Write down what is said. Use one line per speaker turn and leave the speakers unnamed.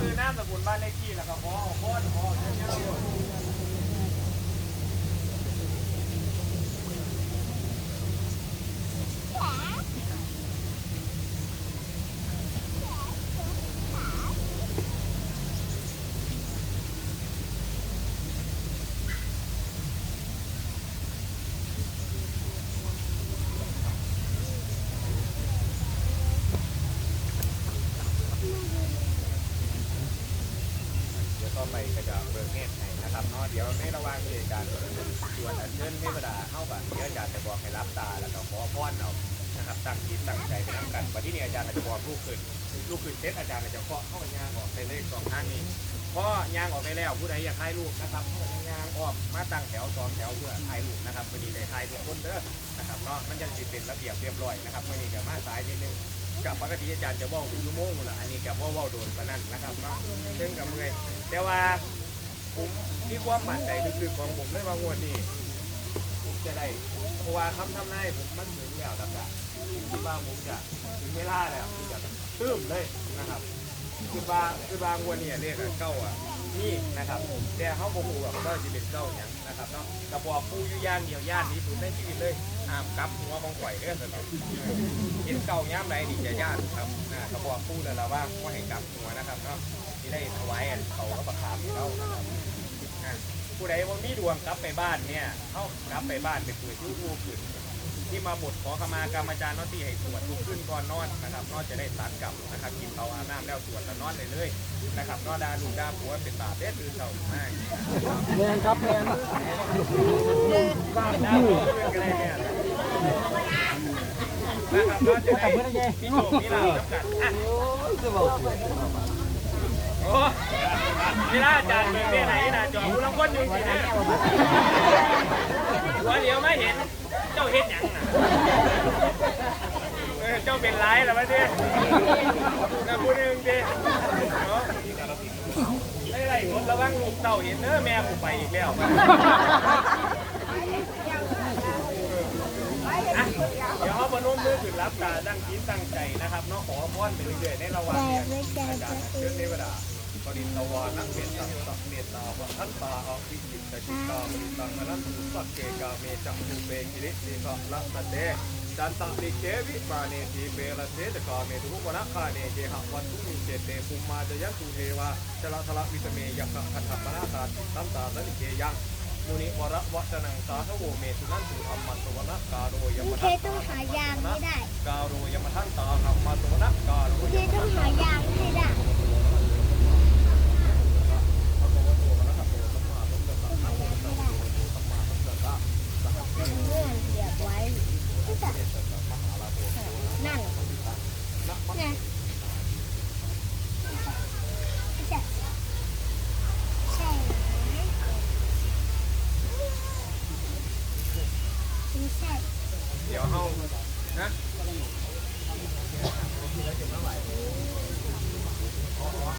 คือน้ำสกุลบ้านเลขที่แล้วก็ขอขอขอขอเชิญเชิญ เดี๋ยวต่อ ไปก็จะเบิกเนตรให้นะครับเนาะเดี๋ยวในระหว่างที่อาจารย์ชวนอัญเชิญเทวดาเข้าบัตเดี๋ยวอาจารย์จะบอกให้รับตาแล้วก็ขอพรเอานะครับตั้งจิตตั้งใจไปทำกันวันที่นี้อาจารย์ก็จะบอกลูกขึ้นลูกขึ้นเซตอาจารย์ก็จะเคาะเข้าไปย่างออกในเลขสองข้างนี้พอยางออกไปแล้วผู้ใดอยากถ่ายรูปนะครับเข้ายางออกมาตั้งแถวสองแถวเพื่อถ่ายรูปนะครับพอดีได้ถ่ายทุกคนเด้อนะครับเนาะมันยังสิเป็นระเบียบเรียบร้อยนะครับมื่อนี้ก็มาสายนิดนึง กับปกติอาจารย์จะว่าเป็นชั่วโมงล่ะอันนี้กับว่าว่าโดนปานนั้นนะครับเนาะซึ่งกับเมื่อยแต่ว่าผมที่ความมั่นใจลึกๆของผมเลยว่างวดนี้ผมจะได้เพราะว่าคำทำนายผมมันถึงแล้วแล้วก็คิดว่าผมจะถึงเวลาแล้วที่จะตื้มเลยนะครับคือว่าคือว่างวดนี้เรียกเก้าอะนี่นะครับแต่เขาบอกว่าก็จะเป็นเก้าอย่างนะครับเนาะกระบอกผู้อยู่ย่านเดียวย่านนี้สุดในชีวิตเลย ห้ามกับหัวของข่อยเด้อสนองเห็นเก่าย่ามใดนี่จะญาติครับอ่าเขาบอกพูดแล้วเราว่าว่าให้กับหัวนะครับเนาะที่ได้ถวายอันเขาก็ประคามให้เรานะครับอ่าผู้ใดว่ามีดวงกลับไปบ้านเนี่ยเขากลับไปบ้านไปคุยที่อูขึ้น ที่มาบทขอขมากรรมอาจารย์นาะที่ให้สวดลุกขึ้นก่อนนอนนะครับนอนจะได้ตัดกลับนะครับกินเขาอาบน้ำแล้วสวดแล้วนอนเลยเลยนะครับนอดาลูกดาผัวเป็นบาเด็ดตื่นเช้ามาก
แมนครับแมน
ดาผัวเป็นกันได้เนี่ยนะครับนอนจะได้พี่โชคพี่ลาบกันอะโอ้นี่ล่าจารย์เมืองเนี่ไหนนะจอผู้ลังคนอยู่ที่ไหนหัวเดียวไม่เห็น ยังน่ะเออเจ้าเป็นไรล่ะวะเนี่ยน่ะผู้หนึ่งดิเนาะไม่ไรคนระวังลูกเต่าเห็นเนอแม่กูไปอีกแล้วอะเดี๋ยวเขาบนมมือขึ้นรับตาตั้งจิตตั้งใจนะครับเนาะขอพรไปเรื่อยๆในระหว่างเนี่ยอาจารย์เชิญเทวดา ปริตวานักเมตตาสัพเมตตาวัทัตตาอภิจิตตจิตตาปริตังอนันตุสักเกกาเมจักขุเปกิริสิกะลัสเตจันตติเกวิมาเนทีเปรเสตกาเมทุกวนาคาเนเกหะวันตุมิเจเตภูมาจยันตุเทวาชลทละวิสเมยักขะคันธปนาคาติตัมตาสนิเกยังมุนิวรวัชนังสาธโวเมสุนันตุธรรมสวนะการโรยม
เค
ทัต
ต้องหายางไม่ได้
การโรยมทันตาธรรมสวนะการโร
เค
ยม
ต้
ทั
อง
น
หายางให้ได้
เดี๋ยวเฮานะ